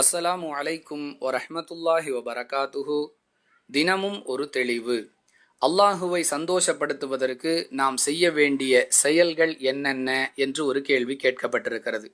அஸ்ஸலாமு அலைக்கும் வரஹமத்துல்லாஹி வபரகாத்துஹு. தினமும் ஒரு தெளிவு. அல்லாஹுவை சந்தோஷப்படுத்துவதற்கு நாம் செய்ய வேண்டிய செயல்கள் என்னென்ன என்று ஒரு கேள்வி கேட்கப்பட்டிருக்கிறது.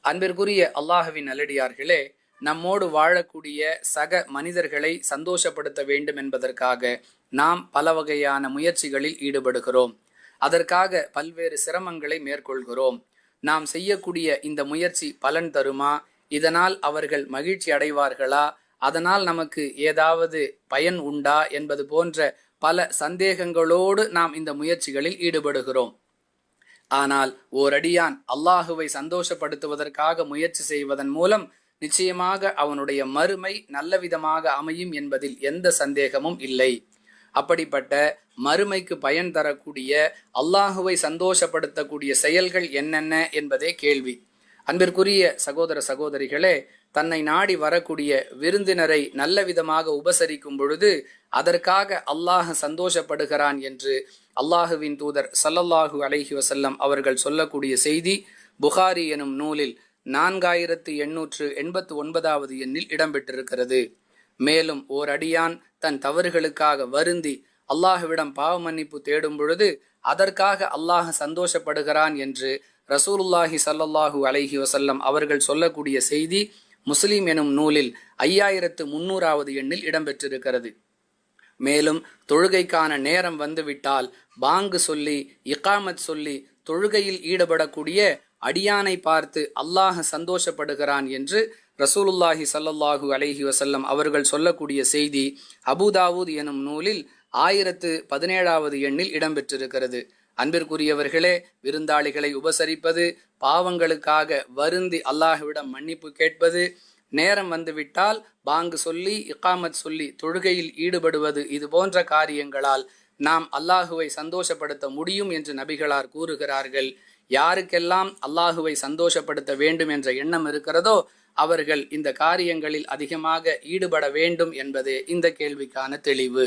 அன்பிற்குரிய அல்லாஹுவின் நல்லடியார்களே நம்மோடு வாழக்கூடிய சக மனிதர்களை சந்தோஷப்படுத்த வேண்டும் என்பதற்காக நாம் பல வகையான முயற்சிகளில் ஈடுபடுகிறோம். அதற்காக பல்வேறு சிரமங்களை மேற்கொள்கிறோம். நாம் செய்யக்கூடிய இந்த முயற்சி பலன் தருமா? இதனால் அவர்கள் மகிழ்ச்சி அடைவார்களா? அதனால் நமக்கு ஏதாவது பயன் உண்டா? என்பது போன்ற பல சந்தேகங்களோடு நாம் இந்த முயற்சிகளில் ஈடுபடுகிறோம். ஆனால் ஓரடியான் அல்லாஹுவை சந்தோஷப்படுத்துவதற்காக முயற்சி செய்வதன் மூலம் நிச்சயமாக அவனுடைய மறுமை நல்ல விதமாக அமையும் என்பதில் எந்த சந்தேகமும் இல்லை. அப்படிப்பட்ட மறுமைக்கு பயன் தரக்கூடிய அல்லாஹுவை சந்தோஷப்படுத்தக்கூடிய செயல்கள் என்னென்ன என்பதே கேள்வி. அன்பிற்குரிய சகோதர சகோதரிகளே தன்னை நாடி வரக்கூடிய விருந்தினரை நல்ல விதமாக உபசரிக்கும் பொழுது அதற்காக அல்லாஹ் சந்தோஷப்படுகிறான் என்று அல்லாஹுவின் தூதர் சல்லல்லாஹு அலஹி வசல்லம் அவர்கள் சொல்லக்கூடிய செய்தி புகாரி எனும் நூலில் நான்காயிரத்து எண்ணூற்று எண்பத்து ஒன்பதாவது எண்ணில் இடம்பெற்றிருக்கிறது. மேலும் ஓர் அடியான் தன் தவறுகளுக்காக வருந்தி அல்லாஹுவிடம் பாவமன்னிப்பு தேடும் பொழுது அதற்காக அல்லாஹ் சந்தோஷப்படுகிறான் என்று ரசூலுல்லாஹி சல்லல்லாஹு அலைஹி வசல்லம் அவர்கள் சொல்லக்கூடிய செய்தி முஸ்லீம் எனும் நூலில் ஐயாயிரத்து முன்னூறாவது எண்ணில் இடம்பெற்றிருக்கிறது. மேலும் தொழுகைக்கான நேரம் வந்துவிட்டால் பாங்கு சொல்லி இகாமத் சொல்லி தொழுகையில் ஈடுபடக்கூடிய அடியானை பார்த்து அல்லாஹ் சந்தோஷப்படுகிறான் என்று ரசூலுல்லாஹி சல்லல்லாஹு அலைஹி வசல்லம் அவர்கள் சொல்லக்கூடிய செய்தி அபுதாவூத் எனும் நூலில் ஆயிரத்து பதினேழாவது எண்ணில் இடம்பெற்றிருக்கிறது. அன்பிற்குரியவர்களே விருந்தாளிகளை உபசரிப்பது பாவங்களுக்காக வருந்தி அல்லாஹுவிடம் மன்னிப்பு கேட்பது நேரம் வந்துவிட்டால் பாங்கு சொல்லி இக்காமத் சொல்லி தொழுகையில் ஈடுபடுவது இது போன்ற காரியங்களால் நாம் அல்லாஹுவை சந்தோஷப்படுத்த முடியும் என்று நபிகளார் கூறுகிறார்கள். யாருக்கெல்லாம் அல்லாஹுவை சந்தோஷப்படுத்த வேண்டும் என்ற எண்ணம் இருக்கிறதோ அவர்கள் இந்த காரியங்களில் அதிகமாக ஈடுபட வேண்டும் என்பது இந்த கேள்விக்கான தெளிவு.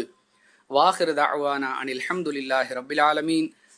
வாஹிருதாவானா அனில் அஹமதுல்லாஹி ரபில் ஆலமீன்.